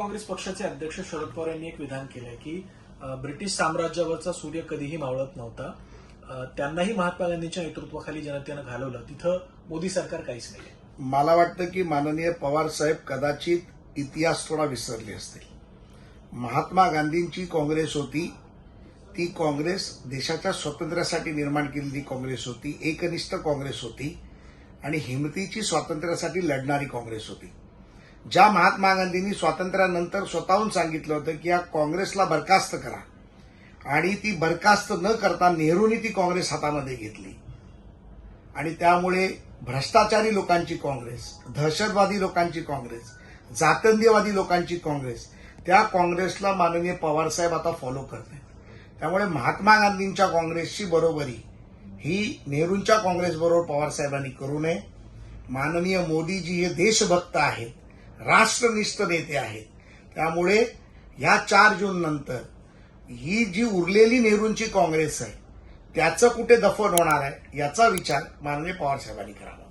काँग्रेस पक्षाचे अध्यक्ष शरद पवार यांनी एक विधान केलंय की ब्रिटिश साम्राज्यावरचा सूर्य कधीही मावळत नव्हता. त्यांनाही महात्मा गांधींच्या नेतृत्वाखाली जनतेनं घालवलं. तिथं मोदी सरकार काहीच नाही मला वाटतं की माननीय पवार साहेब कदाचित इतिहास थोडा विसरले असतील. महात्मा गांधींची काँग्रेस होती. ती काँग्रेस देशाच्या स्वातंत्र्यासाठी निर्माण केलेली काँग्रेस होती. एकनिष्ठ काँग्रेस होती. आणि हिमतीची स्वातंत्र्यासाठी लढणारी काँग्रेस होती. ज्या महात्मा गांधींनी स्वातंत्र्यानंतर स्वतःहून सांगितलं होतं की या काँग्रेसला बरखास्त करा. आणि ती बरखास्त न करता नेहरूंनी ती काँग्रेस हातामध्ये घेतली. आणि त्यामुळे भ्रष्टाचारी लोकांची काँग्रेस दहशतवादी लोकांची काँग्रेस जातंदीवादी लोकांची काँग्रेस त्या काँग्रेसला माननीय पवारसाहेब आता फॉलो करत आहेत त्यामुळे महात्मा गांधींच्या काँग्रेसची बरोबरी ही नेहरूंच्या काँग्रेसबरोबर पवारसाहेबांनी करू नये. माननीय मोदीजी हे देशभक्त आहेत. राष्ट्रनिष्ठ नेते आहेत. त्यामुळे ह्या चार जून नंतर ही जी उरलेली नेहरूंची काँग्रेस आहे त्याचं कुठे दफन होणार आहे याचा विचार माननीय पवारसाहेबांनी करावा.